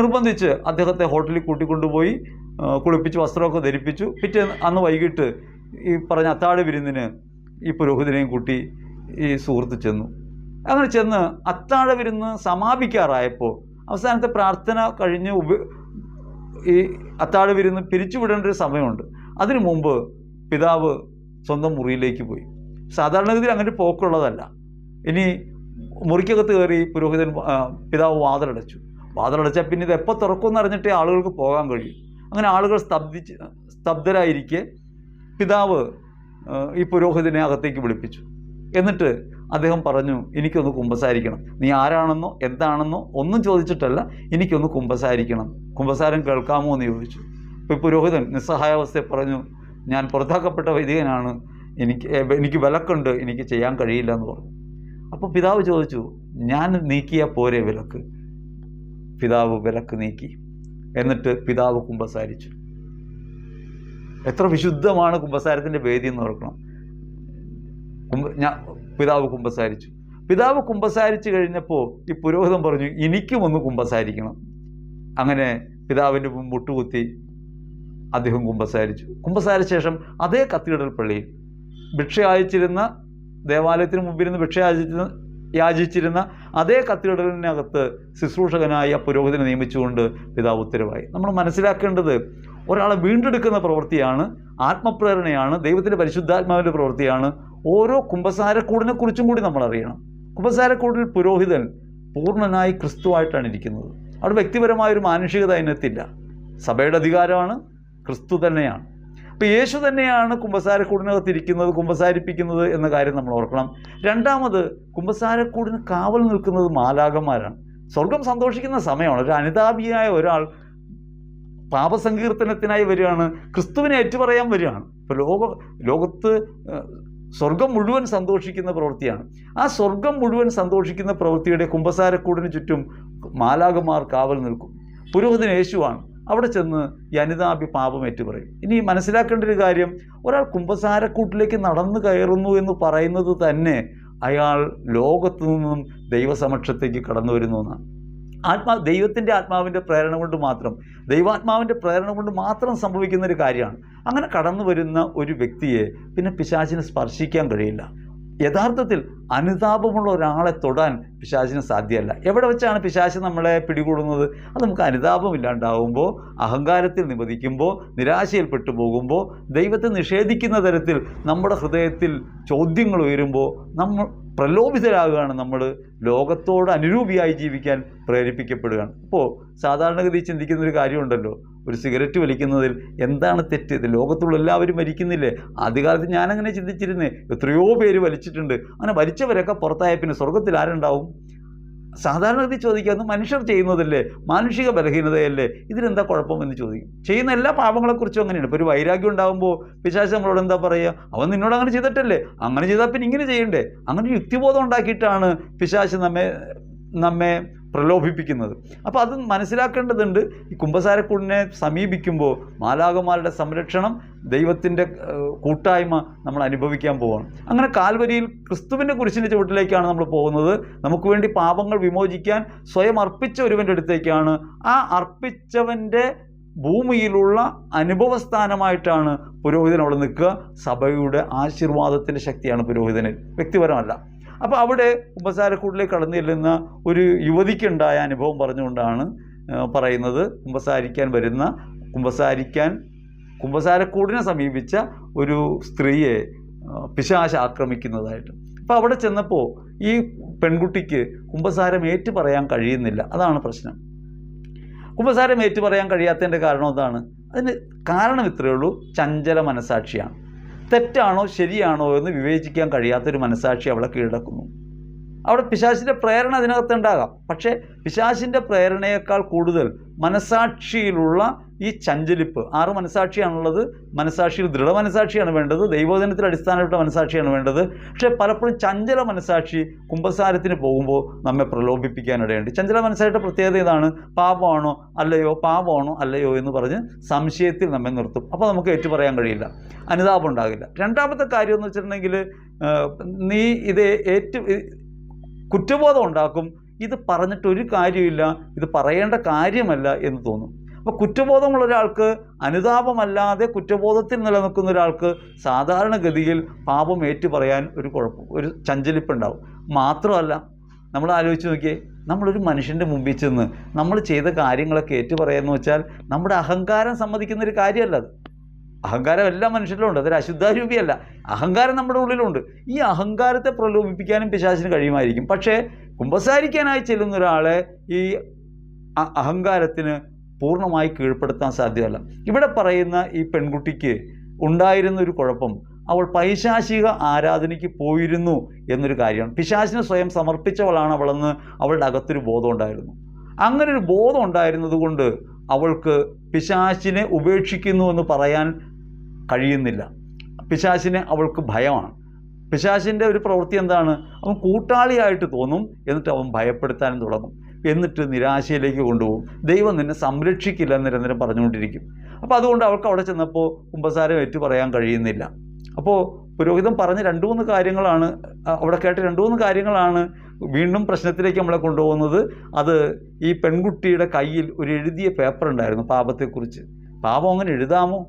നിർബന്ധിച്ച് അദ്ദേഹത്തെ ഹോട്ടലിൽ കൂട്ടിക്കൊണ്ടുപോയി കുളിപ്പിച്ച് വസ്ത്രമൊക്കെ ധരിപ്പിച്ചു. പിറ്റേ അന്ന് വൈകിട്ട് ഈ പറഞ്ഞ അത്താഴ വിരുന്നിന് ഈ പുരോഹിതനെയും കൂട്ടി ഈ സുഹൃത്ത് ചെന്നു. അങ്ങനെ ചെന്ന് അത്താഴ വിരുന്ന് സമാപിക്കാറായപ്പോൾ അവസാനത്തെ പ്രാർത്ഥന കഴിഞ്ഞ് ഉപ ഈ അത്താഴ വിരുന്ന് പിരിച്ചുവിടേണ്ട ഒരു സമയമുണ്ട്. അതിനു മുമ്പ് പിതാവ് സ്വന്തം മുറിയിലേക്ക് പോയി. സാധാരണഗതിയിൽ അങ്ങനെ പോക്കുള്ളതല്ല. ഇനി മുറിക്കകത്ത് കയറി പുരോഹിതൻ പിതാവ് വാതിലടച്ചു. വാതിലടച്ചാൽ പിന്നെ ഇത് എപ്പോൾ തുറക്കുമെന്ന് അറിഞ്ഞിട്ടേ ആളുകൾക്ക് പോകാൻ കഴിയും. അങ്ങനെ ആളുകൾ സ്തബ്ധിച്ച് സ്തബ്ധരായിരിക്കെ പിതാവ് ഈ പുരോഹിതനെ അകത്തേക്ക് വിളിപ്പിച്ചു. എന്നിട്ട് അദ്ദേഹം പറഞ്ഞു എനിക്കൊന്ന് കുമ്പസാരിക്കണം. നീ ആരാണെന്നോ എന്താണെന്നോ ഒന്നും ചോദിച്ചിട്ടല്ല എനിക്കൊന്ന് കുമ്പസാരിക്കണം. കുമ്പസാരം കേൾക്കാമോ എന്ന് ചോദിച്ചു. ഇപ്പോൾ പുരോഹിതൻ നിസ്സഹായാവസ്ഥയെ പറഞ്ഞു ഞാൻ പുറത്താക്കപ്പെട്ട വൈദികനാണ്. എനിക്ക് എനിക്ക് വിലക്കുണ്ട്. എനിക്ക് ചെയ്യാൻ കഴിയില്ല എന്ന് പറഞ്ഞു. അപ്പോൾ പിതാവ് ചോദിച്ചു ഞാൻ നീക്കിയ പോരെ വിലക്ക്? പിതാവ് വിലക്ക് നീക്കി. എന്നിട്ട് പിതാവ് കുമ്പസാരിച്ചു. എത്ര വിശുദ്ധമാണ് കുമ്പസാരത്തിന്റെ വേദി എന്ന് ഓർക്കണം. കുമ്പ ഞാൻ പിതാവ് കുമ്പസാരിച്ചു. പിതാവ് കുമ്പസാരിച്ചു കഴിഞ്ഞപ്പോൾ ഈ പുരോഹിതൻ പറഞ്ഞു എനിക്കും ഒന്ന് കുമ്പസാരിക്കണം. അങ്ങനെ പിതാവിന്റെ മുട്ടുകുത്തി അദ്ദേഹം കുമ്പസാരിച്ചു. കുമ്പസാരിച്ച ശേഷം അതേ കത്തീഡ്രൽ പള്ളിയിൽ ഭിക്ഷ അയച്ചിരുന്ന ദേവാലയത്തിന് മുമ്പിരുന്ന് ഭിക്ഷ യാചിച്ചിരുന്ന യാചിച്ചിരുന്ന അതേ കത്തീഡ്രലിനകത്ത് ശുശ്രൂഷകനായി ആ പുരോഹിതനെ നിയമിച്ചുകൊണ്ട് പിതാവ് ഉത്തരവായി. നമ്മൾ മനസ്സിലാക്കേണ്ടത് ഒരാളെ വീണ്ടെടുക്കുന്ന പ്രവൃത്തിയാണ് ആത്മപ്രേരണയാണ് ദൈവത്തിന്റെ പരിശുദ്ധാത്മാവിന്റെ പ്രവൃത്തിയാണ് ഓരോ കുമ്പസാരക്കൂടിനെ കുറിച്ചും കൂടി നമ്മൾ അറിയണം. കുമ്പസാരക്കൂടിൽ പുരോഹിതൻ പൂർണനായി ക്രിസ്തുവായിട്ടാണ് ഇരിക്കുന്നത്. അവിടെ വ്യക്തിപരമായ ഒരു മാനുഷികത അതിനകത്തില്ല. സഭയുടെ അധികാരമാണ് ക്രിസ്തു തന്നെയാണ്. അപ്പോൾ യേശു തന്നെയാണ് കുമ്പസാരക്കൂടിനകത്തിരിക്കുന്നത് കുമ്പസാരിപ്പിക്കുന്നത് എന്ന കാര്യം നമ്മൾ ഓർക്കണം. രണ്ടാമത് കുമ്പസാരക്കൂടിന് കാവൽ നിൽക്കുന്നത് മാലാകന്മാരാണ് സ്വർഗം സന്തോഷിക്കുന്ന സമയമാണ്. ഒരു അനിതാപിയായ ഒരാൾ പാപസങ്കീർത്തനത്തിനായി വരികയാണ് ക്രിസ്തുവിനെ ഏറ്റുപറയാൻ വരികയാണ്. ഇപ്പോൾ ലോക ലോകത്ത് സ്വർഗം മുഴുവൻ സന്തോഷിക്കുന്ന പ്രവൃത്തിയാണ്. ആ സ്വർഗം മുഴുവൻ സന്തോഷിക്കുന്ന പ്രവൃത്തിയുടെ കുമ്പസാരക്കൂടിന് ചുറ്റും മാലാകമാർ കാവൽ നിൽക്കും. പുരോഹിതൻ യേശുവാണ്. അവിടെ ചെന്ന് ഈ അനുതാപി പാപം ഏറ്റുപറയും. ഇനി മനസ്സിലാക്കേണ്ട ഒരു കാര്യം ഒരാൾ കുമ്പസാരക്കൂട്ടിലേക്ക് നടന്നു കയറുന്നു എന്ന് പറയുന്നത് തന്നെ അയാൾ ലോകത്തു നിന്നും ദൈവസമക്ഷത്തേക്ക് കടന്നു വരുന്നു എന്നാണ്. ആത്മാ ദൈവത്തിന്റെ ആത്മാവിന്റെ പ്രേരണ കൊണ്ട് മാത്രം ദൈവാത്മാവിന്റെ പ്രേരണ കൊണ്ട് മാത്രം സംഭവിക്കുന്ന ഒരു കാര്യമാണ്. അങ്ങനെ കടന്നു വരുന്ന ഒരു വ്യക്തിയെ പിന്നെ പിശാചിനെ സ്പർശിക്കാൻ കഴിയില്ല. യഥാർത്ഥത്തിൽ അനുതാപമുള്ള ഒരാളെ തൊടാൻ പിശാചിന് സാധ്യമല്ല എവിടെ വെച്ചാണ് പിശാച് നമ്മളെ പിടികൂടുന്നത്? അത് നമുക്ക് അനുതാപമില്ലാണ്ടാവുമ്പോൾ അഹങ്കാരത്തിൽ നിവദിക്കുമ്പോൾ നിരാശയിൽപ്പെട്ടു പോകുമ്പോൾ ദൈവത്തെ നിഷേധിക്കുന്ന തരത്തിൽ നമ്മുടെ ഹൃദയത്തിൽ ചോദ്യങ്ങൾ ഉയരുമ്പോൾ നമ്മൾ പ്രലോഭിതരാകുകയാണ് നമ്മൾ ലോകത്തോട് അനുരൂപിയായി ജീവിക്കാൻ പ്രേരിപ്പിക്കപ്പെടുകയാണ്. ഇപ്പോൾ സാധാരണഗതി ചിന്തിക്കുന്ന ഒരു കാര്യമുണ്ടല്ലോ ഒരു സിഗരറ്റ് വലിക്കുന്നതിൽ എന്താണ് തെറ്റ്? ഇത് ലോകത്തുള്ള എല്ലാവരും വലിക്കുന്നില്ലേ ആദ്യകാലത്ത് ഞാനങ്ങനെ ചിന്തിച്ചിരുന്നേ എത്രയോ പേര് വലിച്ചിട്ടുണ്ട്. അങ്ങനെ വലിച്ചവരൊക്കെ പുറത്തായ പിന്നെ സ്വർഗത്തിൽ ആരുണ്ടാവും? സാധാരണഗതി ചോദിക്കാമെന്ന് മനുഷ്യർ ചെയ്യുന്നതല്ലേ? മാനുഷിക ബലഹീനതയല്ലേ? ഇതിനെന്താ കുഴപ്പമെന്ന് ചോദിക്കും. ചെയ്യുന്ന എല്ലാ പാപങ്ങളെക്കുറിച്ചും അങ്ങനെയാണ്. ഇപ്പോൾ ഒരു വൈരാഗ്യം ഉണ്ടാകുമ്പോൾ പിശാച് നമ്മളോട് എന്താ പറയുക അവൻ നിന്നോട് അങ്ങനെ ചെയ്തിട്ടല്ലേ? അങ്ങനെ ചെയ്താൽ പിന്നെ ഇങ്ങനെ ചെയ്യണ്ടേ? അങ്ങനെ യുക്തിബോധം ഉണ്ടാക്കിയിട്ടാണ് പിശാച് നമ്മെ നമ്മെ പ്രലോഭിപ്പിക്കുന്നത്. അപ്പോൾ അത് മനസ്സിലാക്കേണ്ടതുണ്ട്. ഈ കുംഭസാരക്കൂടിനെ സമീപിക്കുമ്പോൾ മാലാകന്മാരുടെ സംരക്ഷണം ദൈവത്തിന്റെ കൂട്ടായ്മ നമ്മൾ അനുഭവിക്കാൻ പോവാണ്. അങ്ങനെ കാൽവരിയിൽ ക്രിസ്തുവിന്റെ കുരിശിന്റെ ചുവട്ടിലേക്കാണ് നമ്മൾ പോകുന്നത്. നമുക്ക് വേണ്ടി പാപങ്ങൾ വിമോചിക്കാൻ സ്വയം അർപ്പിച്ച ഒരുവന്റെ അടുത്തേക്കാണ്. ആ അർപ്പിച്ചവന്റെ ഭൂമിയിലുള്ള അനുഭവസ്ഥാനമായിട്ടാണ് പുരോഹിതൻ അവിടെ നിൽക്കുക. സഭയുടെ ആശീർവാദത്തിന്റെ ശക്തിയാണ് പുരോഹിതന് വ്യക്തിപരമല്ല. അപ്പോൾ അവിടെ കുമ്പസാരക്കൂട്ടിലേക്ക് കടന്നു ചെല്ലുന്ന ഒരു യുവതിക്കുണ്ടായ അനുഭവം പറഞ്ഞുകൊണ്ടാണ് പറയുന്നത്. കുമ്പസാരിക്കാൻ വരുന്ന കുമ്പസാരിക്കാൻ കുമ്പസാരക്കൂടിനെ സമീപിച്ച ഒരു സ്ത്രീയെ പിശാശ ആക്രമിക്കുന്നതായിട്ട്. അപ്പോൾ അവിടെ ചെന്നപ്പോൾ ഈ പെൺകുട്ടിക്ക് കുമ്പസാരം ഏറ്റു പറയാൻ കഴിയുന്നില്ല. അതാണ് പ്രശ്നം. കുമ്പസാരം ഏറ്റു പറയാൻ കഴിയാത്തതിന്റെ കാരണം എന്താണ്? അതിന് കാരണം ഇത്രയേ ഉള്ളൂ. ചഞ്ചല മനസാക്ഷിയാണ്. തെറ്റാണോ ശരിയാണോ എന്ന് വിവേചിക്കാൻ കഴിയാത്തൊരു മനസാക്ഷി അവളെ കീഴടക്കുന്നു. അവിടെ പിശാശിന്റെ പ്രേരണ അതിനകത്ത് ഉണ്ടാകാം. പക്ഷേ പിശാശിന്റെ പ്രേരണയേക്കാൾ കൂടുതൽ മനസാക്ഷിയിലുള്ള ഈ ചഞ്ചലിപ്പ് ആറ് മനസാക്ഷിയാണുള്ളത്. മനസാക്ഷിയിൽ ദൃഢ മനസാക്ഷിയാണ് വേണ്ടത് ദൈവോധനത്തിൽ അടിസ്ഥാനപ്പെട്ട മനസാക്ഷിയാണ് വേണ്ടത്. പക്ഷേ പലപ്പോഴും ചഞ്ചല മനസാക്ഷി കുംഭസാരത്തിന് പോകുമ്പോൾ നമ്മെ പ്രലോഭിപ്പിക്കാനിടയുണ്ട്. ചഞ്ചല മനസ്സായിട്ട് പ്രത്യേകത ഇതാണ് പാപമാണോ അല്ലയോ? പാപമാണോ അല്ലയോ എന്ന് പറഞ്ഞ് സംശയത്തിൽ നമ്മെ നിർത്തും. അപ്പോൾ നമുക്ക് ഏറ്റു പറയാൻ കഴിയില്ല. അനുതാപം ഉണ്ടാകില്ല. രണ്ടാമത്തെ കാര്യം എന്ന് വെച്ചിട്ടുണ്ടെങ്കിൽ നീ ഇത് ഏറ്റു കുറ്റബോധം ഉണ്ടാക്കും. ഇത് പറഞ്ഞിട്ട് ഒരു കാര്യമില്ല ഇത് പറയേണ്ട കാര്യമല്ല എന്ന് തോന്നും. അപ്പോൾ കുറ്റബോധമുള്ള ഒരാൾക്ക് അനുതാപമല്ലാതെ കുറ്റബോധത്തിൽ നിലനിൽക്കുന്ന ഒരാൾക്ക് സാധാരണഗതിയിൽ പാപം ഏറ്റു പറയാൻ ഒരു കുഴപ്പം ഒരു ചഞ്ചലിപ്പുണ്ടാവും മാത്രമല്ല നമ്മൾ ആലോചിച്ച് നോക്കിയേ നമ്മളൊരു മനുഷ്യന്റെ മുമ്പിൽ ചെന്ന് നമ്മൾ ചെയ്ത കാര്യങ്ങളൊക്കെ ഏറ്റു പറയാമെന്ന് വെച്ചാൽ നമ്മുടെ അഹങ്കാരം സമ്മതിക്കുന്ന ഒരു കാര്യമല്ല അത്. അഹങ്കാരം എല്ലാ മനുഷ്യരിലും ഉണ്ട് അതൊരു അശുദ്ധാരൂപിയല്ല. അഹങ്കാരം നമ്മുടെ ഉള്ളിലുണ്ട്. ഈ അഹങ്കാരത്തെ പ്രലോഭിപ്പിക്കാനും പിശാചിന് കഴിയുമായിരിക്കും. പക്ഷേ കുമ്പസാരിക്കാനായി ചെല്ലുന്ന ഒരാളെ ഈ അഹങ്കാരത്തിന് പൂർണമായി കീഴ്പ്പെടുത്താൻ സാധ്യമല്ല. ഇവിടെ പറയുന്ന ഈ പെൺകുട്ടിക്ക് ഉണ്ടായിരുന്ന ഒരു കുഴപ്പം അവൾ പൈശാചിക ആരാധനയ്ക്ക് പോയിരുന്നു എന്നൊരു കാര്യമാണ്. പിശാചിന് സ്വയം സമർപ്പിച്ചവളാണ് അവളെന്ന് അവളുടെ അകത്തൊരു ബോധം ഉണ്ടായിരുന്നു അങ്ങനെ ഒരു ബോധം ഉണ്ടായിരുന്നത് കൊണ്ട് അവൾക്ക് പിശാചിനെ ഉപേക്ഷിക്കുന്നു എന്ന് പറയാൻ കഴിയുന്നില്ല. പിശാചിനെ അവൾക്ക് ഭയമാണ്. പിശാചിന്റെ ഒരു പ്രവൃത്തി എന്താണ്? അവൻ കൂട്ടാളിയായിട്ട് തോന്നും എന്നിട്ട് അവൻ ഭയപ്പെടുത്താനും തുടങ്ങും. എന്നിട്ട് നിരാശയിലേക്ക് കൊണ്ടുപോകും. ദൈവം നിന്നെ സംരക്ഷിക്കില്ല നിരന്തരം പറഞ്ഞുകൊണ്ടിരിക്കും. അപ്പോൾ അതുകൊണ്ട് അവൾക്ക് അവിടെ ചെന്നപ്പോൾ കുമ്പസാരം ഏറ്റു പറയാൻ കഴിയുന്നില്ല. അപ്പോൾ പുരോഹിതൻ പറഞ്ഞ രണ്ട് മൂന്ന് കാര്യങ്ങളാണ് അവിടെ കേട്ട രണ്ട് മൂന്ന് കാര്യങ്ങളാണ് വീണ്ടും പ്രശ്നത്തിലേക്ക് നമ്മളെ കൊണ്ടുപോകുന്നത്. അത് ഈ പെൺകുട്ടിയുടെ കയ്യിൽ ഒരു എഴുതിയ പേപ്പർ ഉണ്ടായിരുന്നു പാപത്തെക്കുറിച്ച്. പാപം അങ്ങനെ എഴുതാമോ?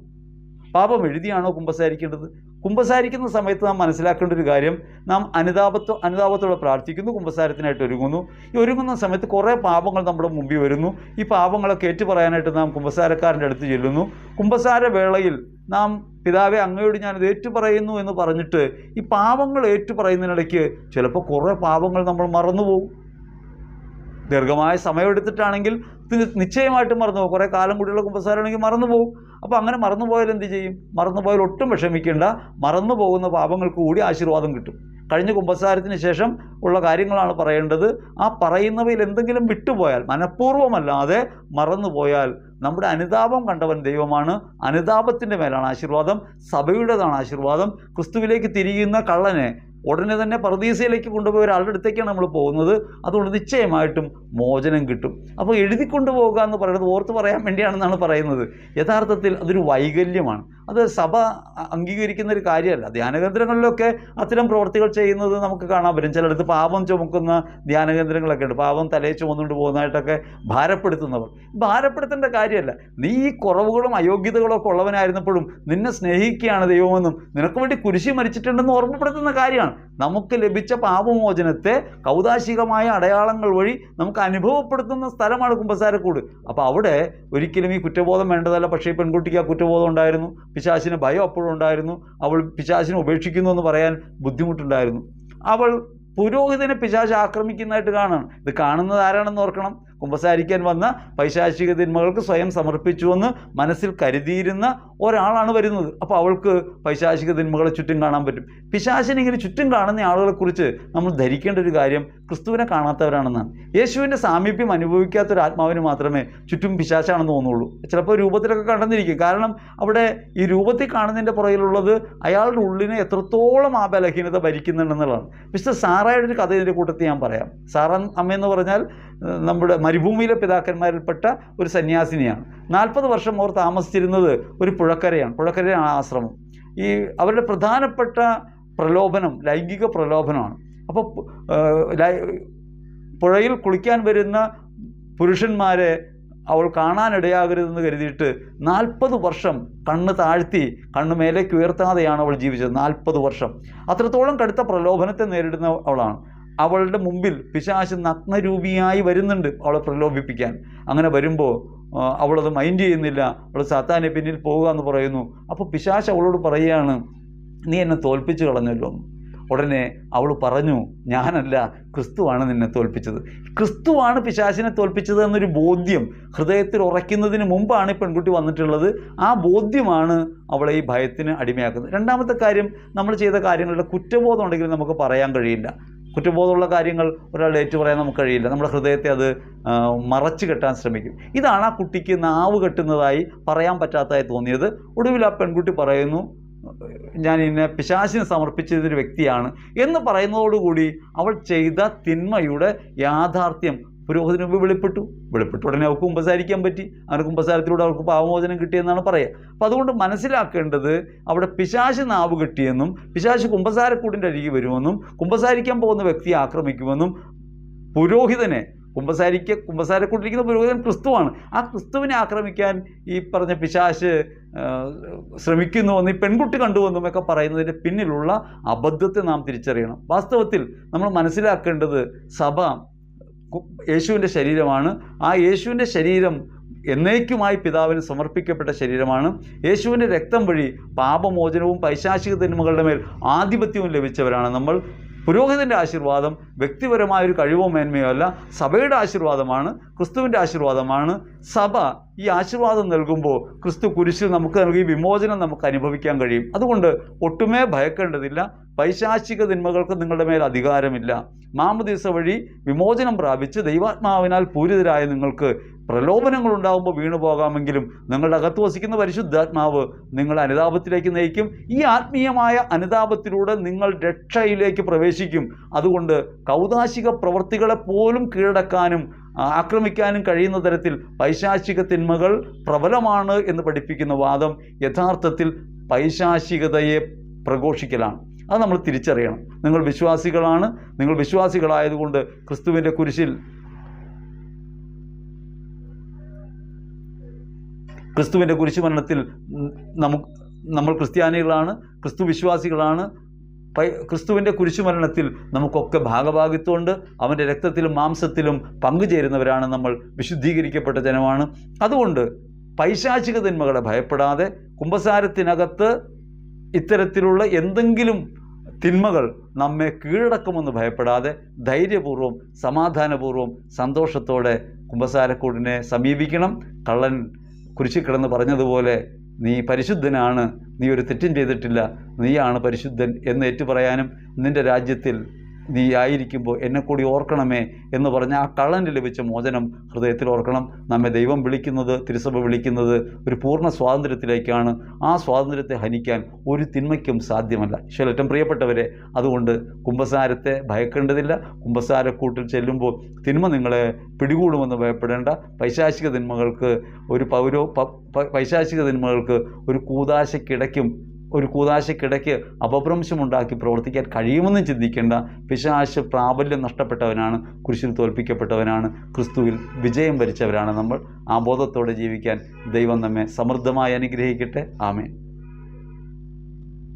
പാപം എഴുതിയാണോ കുമ്പസാരിക്കേണ്ടത്? കുമ്പസാരിക്കുന്ന സമയത്ത് നാം മനസ്സിലാക്കേണ്ട ഒരു കാര്യം നാം അനുതാപത്വ അനുതാപത്തോടെ പ്രാർത്ഥിക്കുന്നു കുമ്പസാരത്തിനായിട്ട് ഒരുങ്ങുന്നു. ഈ ഒരുങ്ങുന്ന സമയത്ത് കുറേ പാപങ്ങൾ നമ്മുടെ മുമ്പിൽ വരുന്നു. ഈ പാപങ്ങളൊക്കെ ഏറ്റു പറയാനായിട്ട് നാം കുമ്പസാരക്കാരന്റെ അടുത്ത് ചെല്ലുന്നു. കുമ്പസാര വേളയിൽ നാം പിതാവെ അങ്ങയോട് ഞാനിത് ഏറ്റു പറയുന്നു എന്ന് പറഞ്ഞിട്ട് ഈ പാപങ്ങൾ ഏറ്റു പറയുന്നതിനിടയ്ക്ക് ചിലപ്പോൾ കുറേ പാപങ്ങൾ നമ്മൾ മറന്നുപോകും. ദീർഘമായ സമയമെടുത്തിട്ടാണെങ്കിൽ നിശ്ചയമായിട്ടും മറന്നു പോകും കുറേ കാലം കൂടിയുള്ള കുമ്പസാരമാണെങ്കിൽ മറന്നു പോകും അപ്പോൾ അങ്ങനെ മറന്നു പോയാൽ എന്ത് ചെയ്യും? മറന്നു പോയാൽ ഒട്ടും വിഷമിക്കേണ്ട. മറന്നു പോകുന്ന പാപങ്ങൾക്ക് കൂടി ആശീർവാദം കിട്ടും. കഴിഞ്ഞ കുമ്പസാരത്തിന് ശേഷം ഉള്ള കാര്യങ്ങളാണ് പറയേണ്ടത്. ആ പറയുന്നവയിൽ എന്തെങ്കിലും വിട്ടുപോയാൽ മനഃപൂർവമല്ലാതെ മറന്നുപോയാൽ നമ്മുടെ അനുതാപം കണ്ടവൻ ദൈവമാണ്. അനുതാപത്തിന്റെ മേലാണ് ആശീർവാദം. സഭയുടേതാണ് ആശീർവാദം. ക്രിസ്തുവിലേക്ക് തിരിയുന്ന കള്ളനെ ഉടനെ തന്നെ പറദീസയിലേക്ക് കൊണ്ടുപോയി ഒരാളുടെ അടുത്തേക്കാണ് നമ്മൾ പോകുന്നത്. അതുകൊണ്ട് നിശ്ചയമായിട്ടും മോചനം കിട്ടും. അപ്പോൾ എഴുതി കൊണ്ടുപോകുക എന്ന് പറയുന്നത് ഓർത്ത് പറയാൻ വേണ്ടിയാണെന്നാണ് പറയുന്നത്. യഥാർത്ഥത്തിൽ അതൊരു വൈകല്യമാണ്. അത് സഭ അംഗീകരിക്കുന്ന ഒരു കാര്യമല്ല. ധ്യാനകേന്ദ്രങ്ങളിലൊക്കെ അത്തരം പ്രവർത്തികൾ ചെയ്യുന്നത് നമുക്ക് കാണാൻ പറ്റും. ചിലടത്ത് പാവം ചുമക്കുന്ന ധ്യാനകേന്ദ്രങ്ങളൊക്കെ ഉണ്ട്. പാവം തലയിൽ ചുമന്നുകൊണ്ട് പോകുന്നതായിട്ടൊക്കെ ഭാരപ്പെടുത്തുന്നവർ. ഭാരപ്പെടുത്തേണ്ട കാര്യമല്ല. നീ ഈ കുറവുകളും അയോഗ്യതകളും ഒക്കെ ഉള്ളവനായിരുന്നപ്പോഴും നിന്നെ സ്നേഹിക്കുകയാണ് ദൈവമെന്നും നിനക്ക് വേണ്ടി കുരിശി മരിച്ചിട്ടുണ്ടെന്ന് ഓർമ്മപ്പെടുത്തുന്ന കാര്യമാണ്. നമുക്ക് ലഭിച്ച പാപമോചനത്തെ കൗതാശികമായ അടയാളങ്ങൾ വഴി നമുക്ക് അനുഭവപ്പെടുത്തുന്ന സ്ഥലമാണ് കുമ്പസാരക്കൂട്. അപ്പോൾ അവിടെ ഒരിക്കലും ഈ കുറ്റബോധം വേണ്ടതല്ല. പക്ഷേ പെൺകുട്ടിക്ക് ആ കുറ്റബോധം ഉണ്ടായിരുന്നു. പിശാശിന് ഭയം അപ്പോഴും ഉണ്ടായിരുന്നു. അവൾ പിശാശിനെ ഉപേക്ഷിക്കുന്നു എന്ന് പറയാൻ ബുദ്ധിമുട്ടുണ്ടായിരുന്നു. അവൾ പുരോഹിതനെ പിശാശ് ആക്രമിക്കുന്നതായിട്ട് കാണണം. ഇത് കാണുന്നത് ആരാണെന്ന് ഓർക്കണം? കുമ്പസാരിക്കാൻ വന്ന പൈശാചിക തിന്മകൾക്ക് സ്വയം സമർപ്പിച്ചുവെന്ന് മനസ്സിൽ കരുതിയിരുന്ന ഒരാളാണ് വരുന്നത്. അപ്പോൾ അവൾക്ക് പൈശാചിക തിന്മകളെ ചുറ്റും കാണാൻ പറ്റും. പിശാചിനെ ഇങ്ങനെ ചുറ്റും കാണുന്ന ആളുകളെക്കുറിച്ച് നമ്മൾ ധരിക്കേണ്ട ഒരു കാര്യം ക്രിസ്തുവിനെ കാണാത്തവരാണെന്നാണ്. യേശുവിന്റെ സാമീപ്യം അനുഭവിക്കാത്ത ഒരു ആത്മാവിന് മാത്രമേ ചുറ്റും പിശാശാണെന്ന് തോന്നുള്ളൂ. ചിലപ്പോൾ രൂപത്തിലൊക്കെ കണ്ടെന്നിരിക്കും കാരണം അവിടെ ഈ രൂപത്തിൽ കാണുന്നതിന്റെ പുറകിലുള്ളത് അയാളുടെ ഉള്ളിനെ എത്രത്തോളം ആ ബലഹീനത ഭരിക്കുന്നുണ്ടെന്നുള്ളതാണ്. മിസ്റ്റർ സാറായുടെ ഒരു കഥ ഇതിന്റെ കൂട്ടത്തിൽ ഞാൻ പറയാം. സാറ അമ്മയെന്ന് പറഞ്ഞാൽ നമ്മുടെ മരുഭൂമിയിലെ പിതാക്കന്മാരിൽപ്പെട്ട ഒരു സന്യാസിനിയാണ്. നാൽപ്പത് വർഷം ഓർ താമസിച്ചിരുന്നത് ഒരു പുഴക്കരയാണ്. പുഴക്കരയാണ് ആശ്രമം. ഈ അവരുടെ പ്രധാനപ്പെട്ട പ്രലോഭനം ലൈംഗിക പ്രലോഭനമാണ്. അപ്പോൾ പുഴയിൽ കുളിക്കാൻ വരുന്ന പുരുഷന്മാരെ അവൾ കാണാനിടയാകരുതെന്ന് കരുതിയിട്ട് നാൽപ്പത് വർഷം കണ്ണ് താഴ്ത്തി കണ്ണ് മേലേക്ക് ഉയർത്താതെയാണ് അവൾ ജീവിച്ചത്. നാൽപ്പത് വർഷം. അത്രത്തോളം കടുത്ത പ്രലോഭനത്തെ നേരിടുന്ന അവളാണ്. അവളുടെ മുമ്പിൽ പിശാശ് നഗ്നരൂപിയായി വരുന്നുണ്ട് അവളെ പ്രലോഭിപ്പിക്കാൻ. അങ്ങനെ വരുമ്പോൾ അവളത് മൈൻഡ് ചെയ്യുന്നില്ല. അവൾ സാത്താനെ പിന്നിൽ പോവുക എന്ന് പറയുന്നു. അപ്പോൾ പിശാശ് അവളോട് പറയുകയാണ് നീ എന്നെ തോൽപ്പിച്ചു കളഞ്ഞല്ലോ. ഉടനെ അവൾ പറഞ്ഞു ഞാനല്ല ക്രിസ്തുവാണ് നിന്നെ തോൽപ്പിച്ചത്. ക്രിസ്തുവാണ് പിശാശിനെ തോൽപ്പിച്ചത് എന്നൊരു ബോധ്യം ഹൃദയത്തിൽ ഉറയ്ക്കുന്നതിന് മുമ്പാണ് ഈ പെൺകുട്ടി വന്നിട്ടുള്ളത്. ആ ബോധ്യമാണ് അവളെ ഈ ഭയത്തിന് അടിമയാക്കുന്നത്. രണ്ടാമത്തെ കാര്യം നമ്മൾ ചെയ്ത കാര്യങ്ങളുടെ കുറ്റബോധം ഉണ്ടെങ്കിൽ നമുക്ക് പറയാൻ കഴിയില്ല. കുറ്റബോധമുള്ള കാര്യങ്ങൾ ഒരാൾ ഏറ്റു പറയാൻ നമുക്ക് കഴിയില്ല. നമ്മുടെ ഹൃദയത്തെ അത് മറച്ചു കെട്ടാൻ ശ്രമിക്കും. ഇതാണ് ആ കുട്ടിക്ക് നാവ് കെട്ടുന്നതായി പറയാൻ പറ്റാത്തതായി തോന്നിയത്. ഒടുവിൽ ആ പെൺകുട്ടി പറയുന്നു ഞാൻ ഇന്നെ പിശാചിന് ഒരു വ്യക്തിയാണ് എന്ന് പറയുന്നതോടുകൂടി അവൾ ചെയ്ത തിന്മയുടെ യാഥാർത്ഥ്യം പുരോഹിതന് മുമ്പ് വെളിപ്പെട്ടു. വെളിപ്പെട്ടു ഉടനെ അവർക്ക് കുമ്പസാരിക്കാൻ പറ്റി. അങ്ങനെ കുമ്പസാരത്തിലൂടെ അവർക്ക് പാവമോചനം കിട്ടിയെന്നാണ് പറയുക. അപ്പോൾ അതുകൊണ്ട് മനസ്സിലാക്കേണ്ടത് അവിടെ പിശാശ് നാവ് കിട്ടിയെന്നും പിശാശ് കുമ്പസാരക്കൂടിന്റെ അരികെ വരുമെന്നും കുമ്പസാരിക്കാൻ പോകുന്ന വ്യക്തിയെ ആക്രമിക്കുമെന്നും പുരോഹിതനെ കുമ്പസാരിക്ക കുമ്പസാരക്കൂട്ടിരിക്കുന്ന പുരോഹിതൻ ക്രിസ്തുവാണ്. ആ ക്രിസ്തുവിനെ ആക്രമിക്കാൻ ഈ പറഞ്ഞ പിശാശ് ശ്രമിക്കുന്നുവെന്ന് ഈ പെൺകുട്ടി കണ്ടുവെന്നും ഒക്കെ പറയുന്നതിന്റെ പിന്നിലുള്ള അബദ്ധത്തെ നാം തിരിച്ചറിയണം. വാസ്തവത്തിൽ നമ്മൾ മനസ്സിലാക്കേണ്ടത് സഭ യേശുവിന്റെ ശരീരമാണ്. ആ യേശുവിന്റെ ശരീരം എന്നേക്കുമായി പിതാവിന് സമർപ്പിക്കപ്പെട്ട ശരീരമാണ്. യേശുവിന്റെ രക്തം വഴി പാപമോചനവും പൈശാചിക തിന്മകളുടെ മേൽ ആധിപത്യവും ലഭിച്ചവരാണ് നമ്മൾ. പുരോഹിതന്റെ ആശീർവാദം വ്യക്തിപരമായ ഒരു കഴിവോ മേന്മയോ അല്ല സഭയുടെ ആശീർവാദമാണ് ക്രിസ്തുവിന്റെ ആശീർവാദമാണ്. സഭ ഈ ആശീർവാദം നൽകുമ്പോൾ ക്രിസ്തു കുരിശിൽ നമുക്ക് നൽകി വിമോചനം നമുക്ക് അനുഭവിക്കാൻ കഴിയും. അതുകൊണ്ട് ഒട്ടുമേ ഭയക്കേണ്ടതില്ല. പൈശാചിക തിന്മകൾക്ക് നിങ്ങളുടെ മേൽ അധികാരമില്ല. മാമദീസ വഴി വിമോചനം പ്രാപിച്ച് ദൈവാത്മാവിനാൽ പൂരിതരായ നിങ്ങൾക്ക് പ്രലോഭനങ്ങൾ ഉണ്ടാകുമ്പോൾ വീണു പോകാമെങ്കിലും നിങ്ങളുടെ അകത്ത് വസിക്കുന്ന പരിശുദ്ധാത്മാവ് നിങ്ങളെ അനുതാപത്തിലേക്ക് നയിക്കും. ഈ ആത്മീയമായ അനുതാപത്തിലൂടെ നിങ്ങൾ രക്ഷയിലേക്ക് പ്രവേശിക്കും. അതുകൊണ്ട് കൗതാശിക പ്രവൃത്തികളെ പോലും കീഴടക്കാനും ആക്രമിക്കാനും കഴിയുന്ന തരത്തിൽ പൈശാചിക തിന്മകൾ പ്രബലമാണ് എന്ന് പഠിപ്പിക്കുന്ന വാദം യഥാർത്ഥത്തിൽ പൈശാചികതയെ പ്രഘോഷിക്കലാണ്. അത് നമ്മൾ തിരിച്ചറിയണം. നിങ്ങൾ വിശ്വാസികളാണ്. നിങ്ങൾ വിശ്വാസികളായതുകൊണ്ട് ക്രിസ്തുവിന്റെ കുരിശിൽ ക്രിസ്തുവിന്റെ കുരിശുമരണത്തിൽ നമുക്ക് നമ്മൾ ക്രിസ്ത്യാനികളാണ് ക്രിസ്തു വിശ്വാസികളാണ്. ക്രിസ്തുവിന്റെ കുരിശുമരണത്തിൽ നമുക്കൊക്കെ ഭാഗഭാഗിത്വമുണ്ട്. അവന്റെ രക്തത്തിലും മാംസത്തിലും പങ്കുചേരുന്നവരാണ് നമ്മൾ വിശുദ്ധീകരിക്കപ്പെട്ട ജനമാണ്. അതുകൊണ്ട് പൈശാചിക തിന്മകളെ ഭയപ്പെടാതെ കുംഭസാരത്തിനകത്ത് ഇത്തരത്തിലുള്ള എന്തെങ്കിലും തിന്മകൾ നമ്മെ കീഴടക്കുമെന്ന് ഭയപ്പെടാതെ ധൈര്യപൂർവം സമാധാനപൂർവം സന്തോഷത്തോടെ കുംഭസാരക്കൂടിനെ സമീപിക്കണം. കള്ളൻ കുരിശിക്കിടന്ന് പറഞ്ഞതുപോലെ നീ പരിശുദ്ധനാണ് നീ ഒരു തെറ്റും ചെയ്തിട്ടില്ല നീയാണ് പരിശുദ്ധൻ എന്ന് ഏറ്റുപറയാനും നിന്റെ രാജ്യത്തിൽ നീ ആയിരിക്കുമ്പോൾ എന്നെ കൂടി ഓർക്കണമേ എന്ന് പറഞ്ഞ ആ കള്ളന് ലഭിച്ച മോചനം ഹൃദയത്തിൽ ഓർക്കണം. നമ്മെ ദൈവം വിളിക്കുന്നത് തിരുസഭ വിളിക്കുന്നത് ഒരു പൂർണ സ്വാതന്ത്ര്യത്തിലേക്കാണ്. ആ സ്വാതന്ത്ര്യത്തെ ഹനിക്കാൻ ഒരു തിന്മയ്ക്കും സാധ്യമല്ല. ഈശ്വരറ്റം പ്രിയപ്പെട്ടവരെ അതുകൊണ്ട് കുംഭസാരത്തെ ഭയക്കേണ്ടതില്ല. കുംഭസാരക്കൂട്ടിൽ ചെല്ലുമ്പോൾ തിന്മ നിങ്ങളെ പിടികൂടുമെന്ന് ഭയപ്പെടേണ്ട. പൈശാചിക തിന്മകൾക്ക് ഒരു പൗരോ പൈശാചിക തിന്മകൾക്ക് ഒരു കൂതാശക്കിടയ്ക്കും ഒരു കൂതാശക്കിടയ്ക്ക് അപഭ്രംശമുണ്ടാക്കി പ്രവർത്തിക്കാൻ കഴിയുമെന്ന് ചിന്തിക്കേണ്ട പിശാശ് പ്രാബല്യം നഷ്ടപ്പെട്ടവനാണ് കുരിശിൽ തോൽപ്പിക്കപ്പെട്ടവനാണ് ക്രിസ്തുവിൽ വിജയം വരിച്ചവരാണ് നമ്മൾ. ആ ബോധത്തോടെ ജീവിക്കാൻ ദൈവം നമ്മെ സമൃദ്ധമായി അനുഗ്രഹിക്കട്ടെ. ആമേൻ.